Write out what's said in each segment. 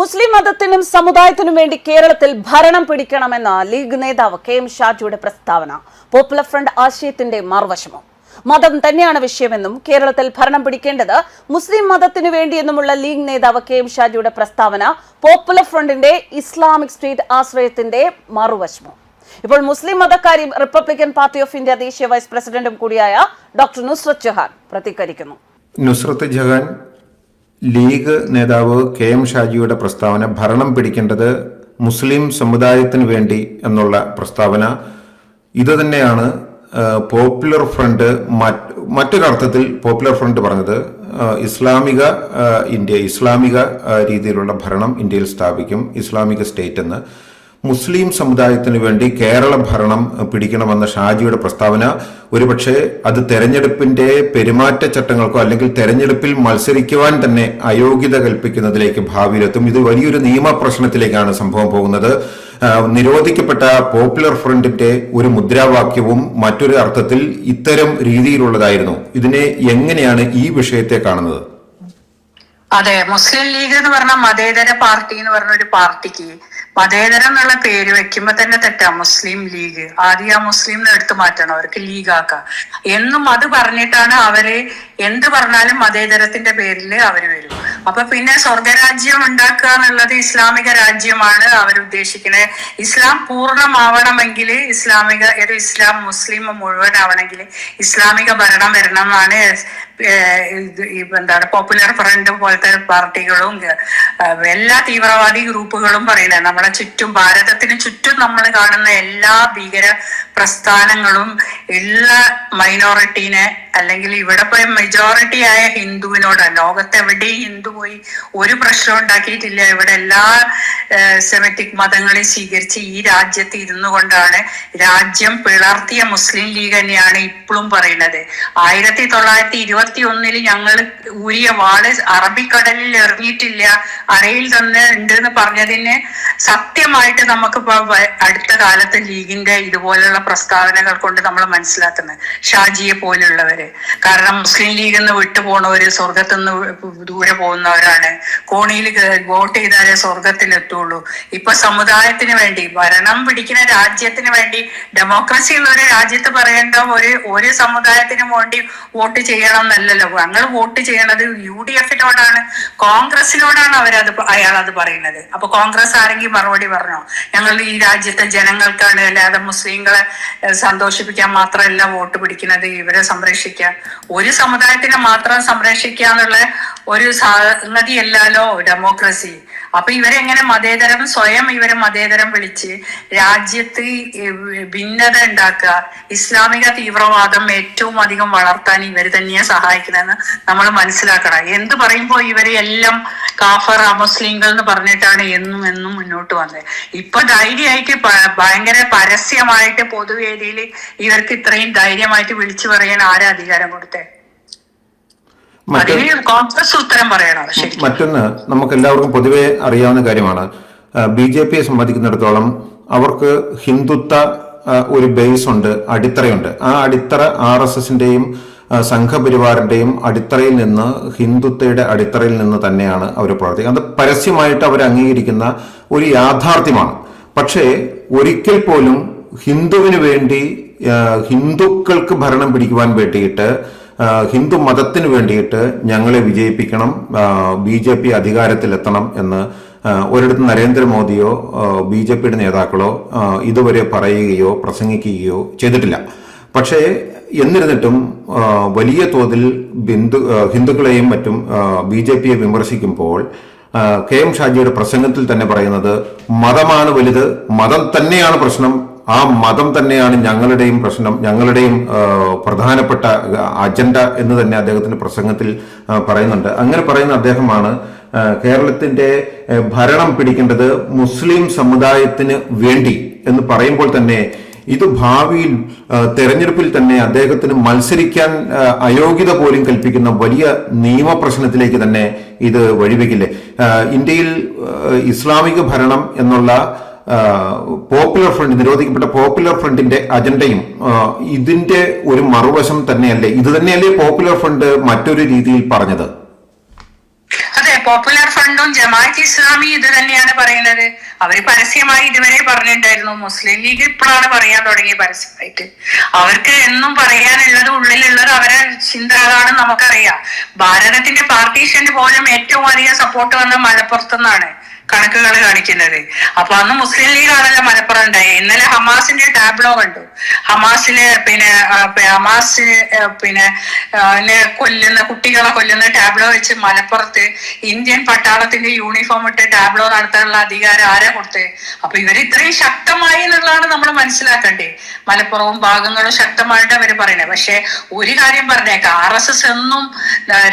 മുസ്ലിം മതത്തിനും സമുദായത്തിനും വേണ്ടി കേരളത്തിൽ ഭരണം പിടിക്കണമെന്ന ലീഗ് നേതാവ് കെ എം ഷാജിയുടെ പ്രസ്താവന. പോപ്പുലർ ഫ്രണ്ട് ആശയത്തിന്റെ മറുവശമോ? മതം തന്നെയാണ് വിഷയമെന്നും കേരളത്തിൽ ഭരണം പിടിക്കേണ്ടത് മുസ്ലിം മതത്തിനു വേണ്ടിയെന്നുമുള്ള ലീഗ് നേതാവ് കെ എം ഷാജിയുടെ പ്രസ്താവന പോപ്പുലർ ഫ്രണ്ടിന്റെ ഇസ്ലാമിക് സ്റ്റേറ്റ് ആശ്രയത്തിന്റെ മറുവശമോ? ഇപ്പോൾ മുസ്ലിം മതക്കാരും റിപ്പബ്ലിക്കൻ പാർട്ടി ഓഫ് ഇന്ത്യ ദേശീയ വൈസ് പ്രസിഡന്റും കൂടിയായ ഡോക്ടർ നുസ്രത് ജഹാൻ പ്രതികരിക്കുന്നു. നുസ്രത്ത് ജഹാൻ ലീഗ് നേതാവ് കെ എം ഷാജിയുടെ പ്രസ്താവന ഭരണം പിടിക്കേണ്ടത് മുസ്ലിം സമുദായത്തിന് വേണ്ടി എന്നുള്ള പ്രസ്താവന. ഇതുതന്നെയാണ് പോപ്പുലർ ഫ്രണ്ട് മറ്റ് മറ്റൊരർത്ഥത്തിൽ പോപ്പുലർ ഫ്രണ്ട് പറഞ്ഞത്. ഇസ്ലാമിക ഇന്ത്യ ഇസ്ലാമിക രീതിയിലുള്ള ഭരണം ഇന്ത്യയിൽ സ്ഥാപിക്കും ഇസ്ലാമിക സ്റ്റേറ്റ് എന്ന്. മുസ്ലിം സമുദായത്തിന് വേണ്ടി കേരള ഭരണം പിടിക്കണമെന്ന ഷാജിയുടെ പ്രസ്താവന ഒരുപക്ഷെ അത് തെരഞ്ഞെടുപ്പിന്റെ പെരുമാറ്റച്ചട്ടങ്ങൾക്കോ അല്ലെങ്കിൽ തെരഞ്ഞെടുപ്പിൽ മത്സരിക്കുവാൻ തന്നെ അയോഗ്യത കൽപ്പിക്കുന്നതിലേക്ക് ഭാവിയിലെത്തും. ഇത് വലിയൊരു നിയമ പ്രശ്നത്തിലേക്കാണ് സംഭവം പോകുന്നത്. നിരോധിക്കപ്പെട്ട പോപ്പുലർ ഫ്രണ്ടിന്റെ ഒരു മുദ്രാവാക്യവും മറ്റൊരു അർത്ഥത്തിൽ ഇത്തരം രീതിയിലുള്ളതായിരുന്നു. ഇതിനെ എങ്ങനെയാണ് ഈ വിഷയത്തെ കാണുന്നത്? അതെ മുസ്ലിം ലീഗ് എന്ന് പറഞ്ഞ മതേതര പാർട്ടി എന്ന് പറഞ്ഞ ഒരു പാർട്ടിക്ക് മതേതരം എന്നുള്ള പേര് വെക്കുമ്പോ തന്നെ തെറ്റാ മുസ്ലിം ലീഗ്. ആദ്യം ആ മുസ്ലിം എടുത്തു മാറ്റണം അവർക്ക് ലീഗാക്കാം എന്നും അത് പറഞ്ഞിട്ടാണ് അവർ എന്ത് പറഞ്ഞാലും മതേതരത്തിന്റെ പേരിൽ അവർ വരും. അപ്പൊ പിന്നെ സ്വർഗരാജ്യം ഉണ്ടാക്കുക എന്നുള്ളത് ഇസ്ലാമിക രാജ്യമാണ് അവർ ഉദ്ദേശിക്കുന്നത് ഇസ്ലാം പൂർണമാവണമെങ്കിൽ ഇസ്ലാമിക ഇസ്ലാം മുസ്ലിം മുഴുവൻ ആവണമെങ്കിൽ ഇസ്ലാമിക ഭരണം വരണം എന്നാണ് എന്താണ് പോപ്പുലർ ഫ്രണ്ട് പോലത്തെ പാർട്ടികളും എല്ലാ തീവ്രവാദി ഗ്രൂപ്പുകളും പറയുന്നത് നമ്മളെ ചുറ്റും ഭാരതത്തിന് ചുറ്റും നമ്മൾ കാണുന്ന എല്ലാ ഭീകര പ്രസ്ഥാനങ്ങളും ഉള്ള മൈനോറിറ്റീനെ അല്ലെങ്കിൽ ഇവിടെ പോയി മെജോറിറ്റി ആയ ഹിന്ദുവിനോട്. ലോകത്ത് എവിടെയും ഹിന്ദു പോയി ഒരു പ്രശ്നം ഉണ്ടാക്കിയിട്ടില്ല. ഇവിടെ എല്ലാ സെമറ്റിക് മതങ്ങളെയും സ്വീകരിച്ച് ഈ രാജ്യത്ത് ഇരുന്നു കൊണ്ടാണ് രാജ്യം പിളർത്തിയ മുസ്ലിം ലീഗ് തന്നെയാണ് ഇപ്പോഴും പറയുന്നത്. ആയിരത്തി തൊള്ളായിരത്തി ഇരുപത്തി ഒന്നിൽ ഞങ്ങൾ ഊരിയ വാൾ അറബിക്കടലിൽ എറിഞ്ഞിട്ടില്ല അറയിൽ തന്നെ ഉണ്ട് എന്ന് പറഞ്ഞതിന് സത്യമായിട്ട് നമുക്ക് അടുത്ത കാലത്ത് ലീഗിന്റെ ഇതുപോലുള്ള പ്രസ്താവനകൾ കൊണ്ട് നമ്മൾ മനസ്സിലാക്കുന്നത് ഷാജിയെ പോലുള്ളവര്. കാരണം മുസ്ലിം ലീഗിൽ നിന്ന് വിട്ടുപോണവര് സ്വർഗത്തു നിന്ന് ദൂരെ പോകുന്നവരാണ്. കോണിയിൽ വോട്ട് ചെയ്താലേ സ്വർഗത്തിലെത്തുള്ളൂ ഇപ്പൊ സമുദായത്തിന് വേണ്ടി ഭരണം പിടിക്കുന്ന രാജ്യത്തിന് വേണ്ടി ഡെമോക്രസി ഉള്ള ഒരു രാജ്യത്ത് പറയേണ്ട ഒരു ഒരു സമുദായത്തിനും വേണ്ടി വോട്ട് ചെയ്യണം എന്നല്ലല്ലോ ഞങ്ങൾ വോട്ട് ചെയ്യണത് യു ഡി എഫിനോടാണ് കോൺഗ്രസിനോടാണ് അവരത് അയാൾ അത് പറയുന്നത്. അപ്പൊ കോൺഗ്രസ് ആരെങ്കിലും മറുപടി പറഞ്ഞോ? ഞങ്ങൾ ഈ രാജ്യത്തെ ജനങ്ങൾക്കാണ് അല്ലാതെ മുസ്ലിങ്ങളെ സന്തോഷിപ്പിക്കാൻ മാത്രമല്ല വോട്ട് പിടിക്കുന്നത് ഇവരെ സംരക്ഷിക്കാൻ. ഒരു സമുദായത്തിനെ മാത്രം സംരക്ഷിക്കുക എന്നുള്ള ഒരു സംഗതിയല്ലല്ലോ ഡെമോക്രസി. അപ്പൊ ഇവരെങ്ങനെ മതേതരം സ്വയം ഇവരെ മതേതരം വിളിച്ച് രാജ്യത്ത് ഭിന്നത ഉണ്ടാക്കുക ഇസ്ലാമിക തീവ്രവാദം ഏറ്റവും അധികം വളർത്താൻ ഇവർ തന്നെയാ സഹായിക്കുന്നതെന്ന് നമ്മൾ മനസ്സിലാക്കണം. എന്ത് പറയുമ്പോ ഇവരെ എല്ലാം കാഫർ അമുസ്ലിങ്ങൾ എന്ന് പറഞ്ഞിട്ടാണ് എന്നും എന്നും മുന്നോട്ട് വന്നത്. ഇപ്പൊ ധൈര്യമായിട്ട് ഭയങ്കര പരസ്യമായിട്ട് പൊതുവേദിയിൽ ഇവർക്ക് ഇത്രയും ധൈര്യമായിട്ട് വിളിച്ചു പറയാൻ ആരാ അധികാരം കൊടുത്തേ? കോൺഗ്രസ് ഉത്തരം പറയണം മറ്റൊന്ന് നമുക്ക് എല്ലാവർക്കും പൊതുവെ അറിയാവുന്ന കാര്യമാണ്. ബി ജെ പിയെ സംബന്ധിക്കുന്നിടത്തോളം അവർക്ക് ഹിന്ദുത്വ ഒരു ബേസ് ഉണ്ട് അടിത്തറയുണ്ട്. ആ അടിത്തറ ആർ എസ് എസിന്റെയും സംഘപരിവാറിന്റെയും അടിത്തറയിൽ നിന്ന് ഹിന്ദുത്വയുടെ അടിത്തറയിൽ നിന്ന് തന്നെയാണ് അവർ പ്രവർത്തിക്കുന്നത്. അത് പരസ്യമായിട്ട് അവർ അംഗീകരിക്കുന്ന ഒരു യാഥാർത്ഥ്യമാണ്. പക്ഷേ ഒരിക്കൽ പോലും ഹിന്ദുവിന് വേണ്ടി ഹിന്ദുക്കൾക്ക് ഭരണം പിടിക്കുവാൻ വേണ്ടിയിട്ട് ഹിന്ദു മതത്തിന് വേണ്ടിയിട്ട് ഞങ്ങളെ വിജയിപ്പിക്കണം ബി ജെ പി അധികാരത്തിലെത്തണം എന്ന് ഒരിടത്ത് നരേന്ദ്രമോദിയോ ബി ജെ പിയുടെ നേതാക്കളോ ഇതുവരെ പറയുകയോ പ്രസംഗിക്കുകയോ ചെയ്തിട്ടില്ല. പക്ഷേ എന്നിരുന്നിട്ടും വലിയ തോതിൽ ബിന്ദു ഹിന്ദുക്കളെയും മറ്റും ബി ജെ പിയെ വിമർശിക്കുമ്പോൾ കെ എം ഷാജിയുടെ പ്രസംഗത്തിൽ തന്നെ പറയുന്നത് മതമാണ് വലുത് മതം തന്നെയാണ് പ്രശ്നം ആ മതം തന്നെയാണ് ഞങ്ങളുടെയും പ്രശ്നം ഞങ്ങളുടെയും പ്രധാനപ്പെട്ട അജണ്ട എന്ന് തന്നെ അദ്ദേഹത്തിന്റെ പ്രസംഗത്തിൽ പറയുന്നുണ്ട്. അങ്ങനെ പറയുന്ന അദ്ദേഹമാണ് കേരളത്തിന്റെ ഭരണം പിടിക്കേണ്ടത് മുസ്ലിം സമുദായത്തിന് വേണ്ടി എന്ന് പറയുമ്പോൾ തന്നെ ഇത് ഭാവിയിൽ തെരഞ്ഞെടുപ്പിൽ തന്നെ അദ്ദേഹത്തിന് മത്സരിക്കാൻ അയോഗ്യത പോലും കൽപ്പിക്കുന്ന വലിയ നിയമപ്രശ്നത്തിലേക്ക് തന്നെ ഇത് വഴിവെക്കില്ലേ? ഇന്ത്യയിൽ ഇസ്ലാമിക ഭരണം എന്നുള്ള പോപ്പുലർ ഫ്രണ്ട് നിരോധിക്കപ്പെട്ട പോപ്പുലർ ഫ്രണ്ടിന്റെ അജണ്ടയും ഇതിന്റെ ഒരു മറുവശം തന്നെയല്ലേ? ഇത് തന്നെയല്ലേ പോപ്പുലർ ഫ്രണ്ട് മറ്റൊരു രീതിയിൽ പറഞ്ഞത്? അതെ പോപ്പുലർ ഫ്രണ്ടും ജമാഅത്ത് ഇസ്ലാമി ഇത് തന്നെയാണ് പറയുന്നത്. അവർ പരസ്യമായി ഇതുവരെ പറഞ്ഞിട്ടുണ്ടായിരുന്നു. മുസ്ലിം ലീഗ് ഇപ്പോഴാണ് പറയാൻ തുടങ്ങിയ പരസ്യമായിട്ട്. അവർക്ക് എന്നും പറയാനുള്ളത് ഉള്ളിലുള്ളത് അവരെ ചിന്താണെന്ന് നമുക്കറിയാം. ഭാരതത്തിന്റെ പാർട്ടീഷന് പോലും ഏറ്റവും അധികം സപ്പോർട്ട് വന്ന മലപ്പുറത്തു നിന്നാണ്. കണക്കുകൾ കാണിക്കുന്നത്. അപ്പൊ അന്ന് മുസ്ലിം ലീഗ് ആണല്ലോ മലപ്പുറം ഉണ്ടായി ഇന്നലെ ഹമാസിന്റെ ടാബ്ലോ കണ്ടു. ഹമാസിന് പിന്നെ ഹമാസ് പിന്നെ കൊല്ലുന്ന കുട്ടികളെ കൊല്ലുന്ന ടാബ്ലോ വെച്ച് മലപ്പുറത്ത് ഇന്ത്യൻ പട്ടാളത്തിന്റെ യൂണിഫോം ഇട്ട് ടാബ്ലോ നടത്താനുള്ള അധികാരം ആരാ കൊടുത്ത്? അപ്പൊ ഇവർ ഇത്രയും ശക്തമായി എന്നുള്ളതാണ് നമ്മൾ മനസ്സിലാക്കണ്ടേ. മലപ്പുറവും ഭാഗങ്ങളും ശക്തമായിട്ട് അവർ പറയുന്നത് പക്ഷെ ഒരു കാര്യം പറഞ്ഞേക്കാം. ആർ എസ് എസ് എന്നും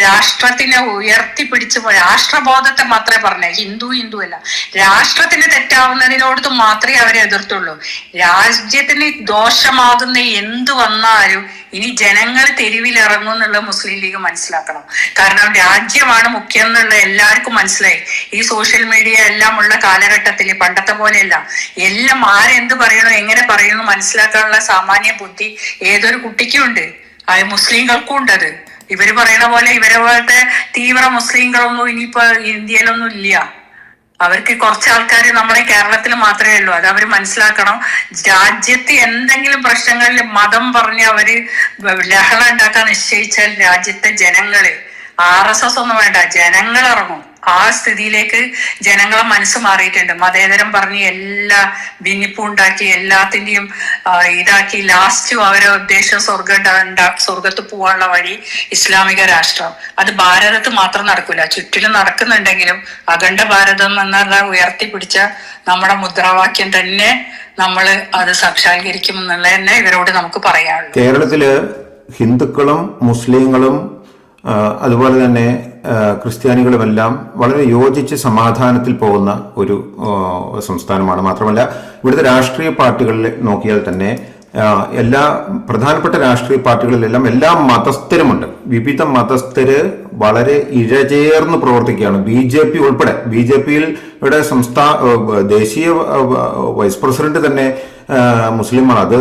രാഷ്ട്രത്തിനെ ഉയർത്തിപ്പിടിച്ച് രാഷ്ട്രബോധത്തെ മാത്രമേ പറഞ്ഞേ. ഹിന്ദു ഹിന്ദു അല്ല രാഷ്ട്രത്തിന് തെറ്റാവുന്നതിനോട് മാത്രമേ അവരെ എതിർത്തുള്ളൂ. രാജ്യത്തിന് ദോഷമാകുന്ന എന്ത് വന്നാലും ഇനി ജനങ്ങൾ തെരുവിലിറങ്ങും എന്നുള്ള മുസ്ലിം ലീഗ് മനസ്സിലാക്കണം. കാരണം രാജ്യമാണ് മുഖ്യം എന്നുള്ള എല്ലാവർക്കും മനസ്സിലായി. ഈ സോഷ്യൽ മീഡിയ എല്ലാം ഉള്ള കാലഘട്ടത്തിൽ പണ്ടത്തെ പോലെയല്ല. എല്ലാം ആരെന്ത് പറയണോ എങ്ങനെ പറയണോ മനസ്സിലാക്കാനുള്ള സാമാന്യ ബുദ്ധി ഏതൊരു കുട്ടിക്കും ഉണ്ട്. അത് മുസ്ലിങ്ങൾക്കും അത്. ഇവർ പറയണ പോലെ ഇവരെ പോലത്തെ തീവ്ര മുസ്ലിങ്ങളൊന്നും ഇനിയിപ്പോ ഇന്ത്യയിലൊന്നും ഇല്ല. അവർക്ക് കുറച്ച് ആൾക്കാർ നമ്മളെ കേരളത്തിൽ മാത്രമേ ഉള്ളൂ. അത് അവർ മനസ്സിലാക്കണം. രാജ്യത്ത് എന്തെങ്കിലും പ്രശ്നങ്ങളിൽ മതം പറഞ്ഞ് അവർ ലഹള ഉണ്ടാക്കാൻ നിശ്ചയിച്ചാൽ രാജ്യത്തെ ജനങ്ങൾ ആർ എസ് എസ് ഒന്നും വേണ്ട ജനങ്ങൾ ഇറങ്ങും. ആ സ്ഥിതിയിലേക്ക് ജനങ്ങളെ മനസ്സ് മാറിയിട്ടുണ്ട്. മതേതരം പറഞ്ഞ് എല്ലാ ഭിന്നിപ്പും ഉണ്ടാക്കി എല്ലാത്തിന്റെയും ഇതാക്കി ലാസ്റ്റ് അവരെ ഉദ്ദേശം സ്വർഗം സ്വർഗത്ത് പോകാനുള്ള വഴി ഇസ്ലാമിക രാഷ്ട്രം. അത് ഭാരതത്ത് മാത്രം നടക്കൂല. ചുറ്റിലും നടക്കുന്നുണ്ടെങ്കിലും അഖണ്ഡ ഭാരതം എന്നുള്ള ഉയർത്തിപ്പിടിച്ച നമ്മുടെ മുദ്രാവാക്യം തന്നെ നമ്മൾ അത് സാക്ഷാത്കരിക്കും എന്നുള്ളത് തന്നെ ഇവരോട് നമുക്ക് പറയാനുള്ളൂ. കേരളത്തിൽ ഹിന്ദുക്കളും മുസ്ലിങ്ങളും അതുപോലെ തന്നെ ക്രിസ്ത്യാനികളുമെല്ലാം വളരെ യോജിച്ച് സമാധാനത്തിൽ പോകുന്ന ഒരു സംസ്ഥാനമാണ്. മാത്രമല്ല ഇവിടുത്തെ രാഷ്ട്രീയ പാർട്ടികളിൽ നോക്കിയാൽ തന്നെ എല്ലാ പ്രധാനപ്പെട്ട രാഷ്ട്രീയ പാർട്ടികളിലെല്ലാം എല്ലാ മതസ്ഥരുമുണ്ട്. വിവിധ മതസ്ഥര് വളരെ ഇഴചേർന്ന് പ്രവർത്തിക്കുകയാണ്. ബി ജെ പി ഉൾപ്പെടെ ബി ജെ പിയിൽ ഇവിടെ സംസ്ഥാന ദേശീയ വൈസ് പ്രസിഡന്റ് തന്നെ മുസ്ലിമാണ്. അത്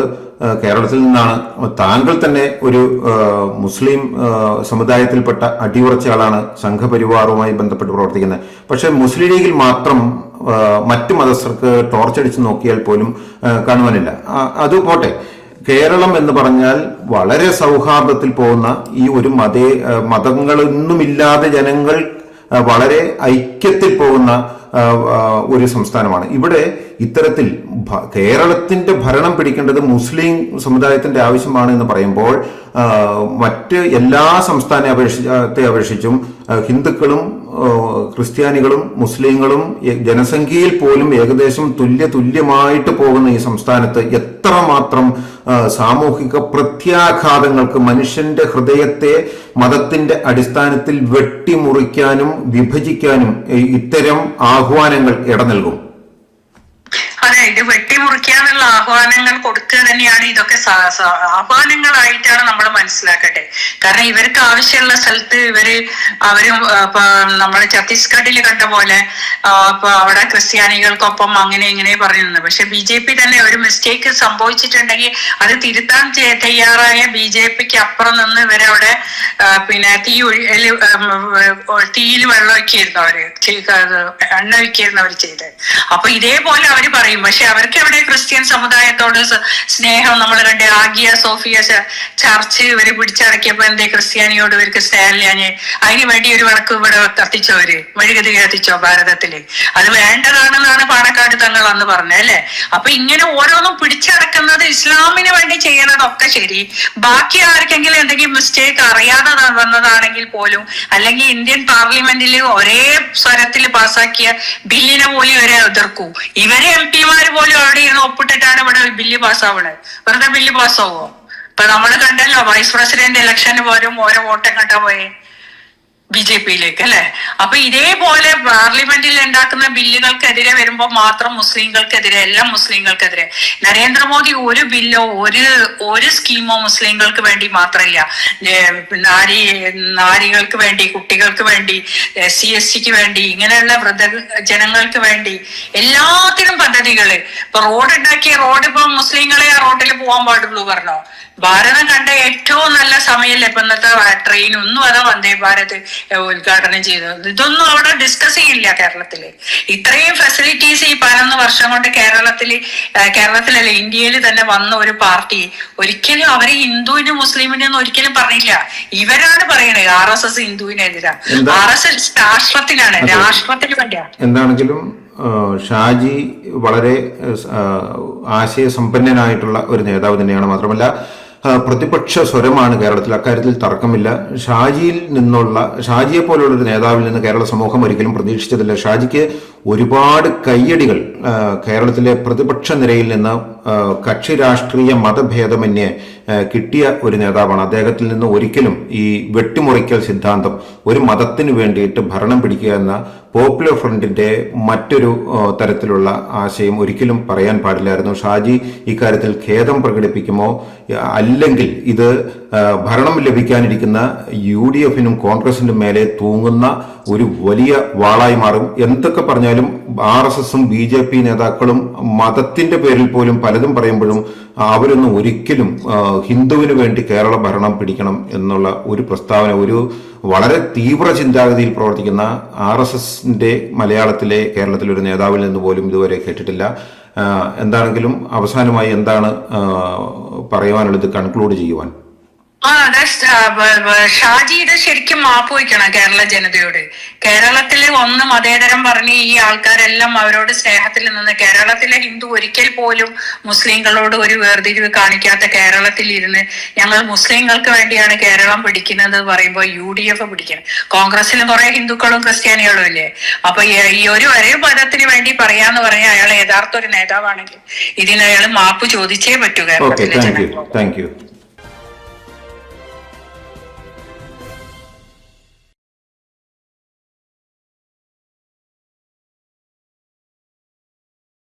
കേരളത്തിൽ നിന്നാണ്. താങ്കൾ തന്നെ ഒരു മുസ്ലിം സമുദായത്തിൽപ്പെട്ട അടിയുറച്ച ആളാണ്. സംഘപരിവാറുമായി ബന്ധപ്പെട്ട് പ്രവർത്തിക്കുന്നത്. പക്ഷേ മുസ്ലിം ലീഗിൽ മാത്രം മറ്റ് മതസ്ഥർക്ക് ടോർച്ചടിച്ച് നോക്കിയാൽ പോലും കാണുവാനില്ല. അത് പോട്ടെ. കേരളം എന്ന് പറഞ്ഞാൽ വളരെ സൗഹാർദ്ദത്തിൽ പോകുന്ന ഈ ഒരു മതേ മതങ്ങളൊന്നുമില്ലാതെ ജനങ്ങൾ വളരെ വളരെ ഐക്യത്തിൽ പോകുന്ന ഒരു സംസ്ഥാനമാണ്. ഇവിടെ ഇത്തരത്തിൽ കേരളത്തിന്റെ ഭരണം പിടിക്കേണ്ടത് മുസ്ലിം സമുദായത്തിന്റെ ആവശ്യമാണ് എന്ന് പറയുമ്പോൾ മറ്റ് എല്ലാ സംസ്ഥാന അപേക്ഷത്തെ അപേക്ഷിച്ചും ഹിന്ദുക്കളും ക്രിസ്ത്യാനികളും മുസ്ലിങ്ങളും ജനസംഖ്യയിൽ പോലും ഏകദേശം തുല്യ തുല്യമായിട്ട് പോകുന്ന ഈ സംസ്ഥാനത്ത് എത്രമാത്രം സാമൂഹിക പ്രത്യാഘാതങ്ങൾക്ക് മനുഷ്യന്റെ ഹൃദയത്തെ മതത്തിന്റെ അടിസ്ഥാനത്തിൽ വെട്ടിമുറിക്കാനും വിഭജിക്കാനും ഇത്തരം ആഹ്വാനങ്ങൾ ഇട നൽകും. അതെ ഇത് വെട്ടിമുറിക്കാനുള്ള ആഹ്വാനങ്ങൾ കൊടുക്കുക തന്നെയാണ് ഇതൊക്കെ ആഹ്വാനങ്ങളായിട്ടാണ് നമ്മൾ മനസ്സിലാക്കട്ടെ. കാരണം ഇവർക്ക് ആവശ്യമുള്ള സ്ഥലത്ത് ഇവർ അവരും നമ്മൾ ഛത്തീസ്ഗഡിൽ കണ്ട പോലെ അവിടെ ക്രിസ്ത്യാനികൾക്കൊപ്പം അങ്ങനെ ഇങ്ങനെ പറയുന്നത് പക്ഷെ ബി ജെ പി തന്നെ ഒരു മിസ്റ്റേക്ക് സംഭവിച്ചിട്ടുണ്ടെങ്കിൽ അത് തിരുത്താൻ തയ്യാറായ ബി ജെ പിക്ക് അപ്പുറം നിന്ന് ഇവരവിടെ പിന്നെ തീ തീയിൽ വെള്ളം ഒഴിക്കായിരുന്നു അവർ എണ്ണ വയ്ക്കായിരുന്നു അവർ ചെയ്തത്. അപ്പൊ ഇതേപോലെ അവർ പറയും. പക്ഷെ അവർക്ക് എവിടെ ക്രിസ്ത്യൻ സമുദായത്തോട് സ്നേഹം നമ്മൾ കണ്ട് ആഗിയ സോഫിയ ചർച്ച് ഇവർ പിടിച്ചടക്കിയപ്പോ എന്തേ ക്രിസ്ത്യാനിയോട് ഇവർക്ക് സ്നേഹമില്ലാഞ്ഞ് അതിന് വേണ്ടി ഒരു വിളക്ക് ഇവിടെ കത്തിച്ചോ അവർ മെഴുകുതി കത്തിച്ചോ ഭാരതത്തിൽ. അത് വേണ്ടതാണെന്നാണ് പാണക്കാട് തങ്ങൾ അന്ന് പറഞ്ഞു അല്ലെ? അപ്പൊ ഇങ്ങനെ ഓരോന്നും പിടിച്ചടക്കുന്നത് ഇസ്ലാമിന് വേണ്ടി ചെയ്യണതൊക്കെ ശരി. ബാക്കി ആർക്കെങ്കിലും എന്തെങ്കിലും മിസ്റ്റേക്ക് അറിയാതെ വന്നതാണെങ്കിൽ പോലും അല്ലെങ്കിൽ ഇന്ത്യൻ പാർലമെന്റിൽ ഒരേ സ്വരത്തിൽ പാസാക്കിയ ബില്ലിനെ പോലും ഇവരെ എതിർക്കൂ. ഇവരെ എം പിമാര് പോലും അവിടെ ഇരുന്ന് ഒപ്പിട്ടിട്ടാണ് ഇവിടെ ബില്ല് പാസ്സാവണത് വെറുതെ ബില്ല് പാസ്സാവോ? ഇപ്പൊ നമ്മൾ കണ്ടല്ലോ വൈസ് പ്രസിഡന്റ് ഇലക്ഷന് പോലും ഓരോ വോട്ട് കണ്ടാ പോയേ? ബി ജെ പിയിലേക്ക് അല്ലെ? അപ്പൊ ഇതേപോലെ പാർലമെന്റിൽ ഉണ്ടാക്കുന്ന ബില്ലുകൾക്കെതിരെ വരുമ്പോൾ മാത്രം മുസ്ലിങ്ങൾക്കെതിരെ എല്ലാം മുസ്ലിങ്ങൾക്കെതിരെ നരേന്ദ്രമോദി ഒരു ബില്ലോ ഒരു ഒരു സ്കീമോ മുസ്ലിങ്ങൾക്ക് വേണ്ടി മാത്രമല്ല നാരി നാരികൾക്ക് വേണ്ടി കുട്ടികൾക്ക് വേണ്ടി എസ് സി എസ് സിക്ക് വേണ്ടി ഇങ്ങനെയുള്ള വൃദ്ധ ജനങ്ങൾക്ക് വേണ്ടി എല്ലാത്തിനും പദ്ധതികൾ ഇപ്പൊ റോഡ് ഉണ്ടാക്കിയ റോഡ് ഇപ്പൊ മുസ്ലിങ്ങളെ ആ റോഡിൽ പോകാൻ പാടുള്ളൂ പറഞ്ഞോ. ഭാരതം കണ്ട ഏറ്റവും നല്ല സമയമല്ലേ ഇപ്പൊ ഇന്നത്തെ ട്രെയിൻ ഒന്നും അതാ വന്ദേ ഭാരത് ഉദ്ഘാടനം ചെയ്തത്. ഇതൊന്നും അവിടെ ഡിസ്കസ് ചെയ്യില്ല കേരളത്തിൽ. ഇത്രയും ഫെസിലിറ്റീസ് ഈ പതിനൊന്ന് വർഷം കൊണ്ട് കേരളത്തിൽ കേരളത്തിലല്ല ഇന്ത്യയിൽ തന്നെ വന്ന ഒരു പാർട്ടി ഒരിക്കലും അവർ ഹിന്ദുവിനും മുസ്ലിമിനും ഒന്നും ഒരിക്കലും പറഞ്ഞില്ല. ഇവരാണ് പറയണത് ആർ എസ് എസ് ഹിന്ദുവിനെതിരാ? ആർ എസ് എസ് രാഷ്ട്രത്തിനാണ് രാഷ്ട്രത്തിന് വേണ്ടിയാണ് എന്താണെങ്കിലും ഷാജി വളരെ ആശയസമ്പന്നനായിട്ടുള്ള ഒരു നേതാവ് തന്നെയാണ്. മാത്രമല്ല പ്രതിപക്ഷ സ്വരമാണ് കേരളത്തിൽ അക്കാര്യത്തിൽ തർക്കമില്ല. ഷാജിയിൽ നിന്നുള്ള ഷാജിയെ പോലുള്ള ഒരു നേതാവിൽ നിന്ന് കേരള സമൂഹം ഒരിക്കലും പ്രതീക്ഷിച്ചതില്ല. ഷാജിക്ക് ഒരുപാട് കയ്യടികൾ കേരളത്തിലെ പ്രതിപക്ഷ നിരയിൽ നിന്ന് കക്ഷി രാഷ്ട്രീയ മതഭേദമന്യേ കിട്ടിയ ഒരു നേതാവാണ്. അദ്ദേഹത്തിൽ നിന്ന് ഒരിക്കലും ഈ വെട്ടിമുറിക്കൽ സിദ്ധാന്തം ഒരു മതത്തിന് വേണ്ടിയിട്ട് ഭരണം പിടിക്കുക എന്ന പോപ്പുലർ ഫ്രണ്ടിന്റെ മറ്റൊരു തരത്തിലുള്ള ആശയം ഒരിക്കലും പറയാൻ പാടില്ലായിരുന്നു. ഷാജി ഇക്കാര്യത്തിൽ ഖേദം പ്രകടിപ്പിക്കുമോ? അല്ലെങ്കിൽ ഇത് ഭരണം ലഭിക്കാനിരിക്കുന്ന യു ഡി എഫിനും കോൺഗ്രസിനും മേലെ തൂങ്ങുന്ന ഒരു വലിയ വാളായി മാറും. എന്തൊക്കെ പറഞ്ഞാലും ആർ എസ് എസും ബി ജെ പി നേതാക്കളും മതത്തിന്റെ പേരിൽ പോലും പലതും പറയുമ്പോഴും അവരൊന്നും ഒരിക്കലും ഹിന്ദുവിന് വേണ്ടി കേരള ഭരണം പിടിക്കണം എന്നുള്ള ഒരു പ്രസ്താവന ഒരു വളരെ തീവ്ര ചിന്താഗതിയിൽ പ്രവർത്തിക്കുന്ന ആർ എസ് എസിന്റെ മലയാളത്തിലെ കേരളത്തിലെ ഒരു നേതാവിൽ നിന്ന് പോലും ഇതുവരെ കേട്ടിട്ടില്ല. എന്താണെങ്കിലും അവസാനമായി എന്താണ് പറയുവാനുള്ളത് കൺക്ലൂഡ് ചെയ്യുവാൻ? ആ അതെ ഷ- ആ, ബ- ബ- ഷാജി ഇത് ശരിക്കും മാപ്പ് വയ്ക്കണം കേരള ജനതയോട്. കേരളത്തിൽ ഒന്ന് മതേതരം പറഞ്ഞ് ഈ ആൾക്കാരെല്ലാം അവരോട് സ്നേഹത്തിൽ നിന്ന് കേരളത്തിലെ ഹിന്ദു ഒരിക്കൽ പോലും മുസ്ലിങ്ങളോട് ഒരു വേർതിരിവ് കാണിക്കാത്ത കേരളത്തിൽ ഇരുന്ന് ഞങ്ങൾ മുസ്ലിങ്ങൾക്ക് വേണ്ടിയാണ് കേരളം പിടിക്കുന്നത് പറയുമ്പോൾ യു ഡി എഫ് പിടിക്കണം. കോൺഗ്രസിലും കുറെ ഹിന്ദുക്കളും ക്രിസ്ത്യാനികളും ഇല്ലേ? അപ്പൊ ഈ- ഒരു ഒരേ മതത്തിന് വേണ്ടി പറയാന്ന് പറഞ്ഞാൽ അയാൾ യഥാർത്ഥ ഒരു നേതാവാണെങ്കിൽ ഇതിന് അയാൾ മാപ്പ് ചോദിച്ചേ പറ്റൂ കേരളത്തിലെ താങ്ക്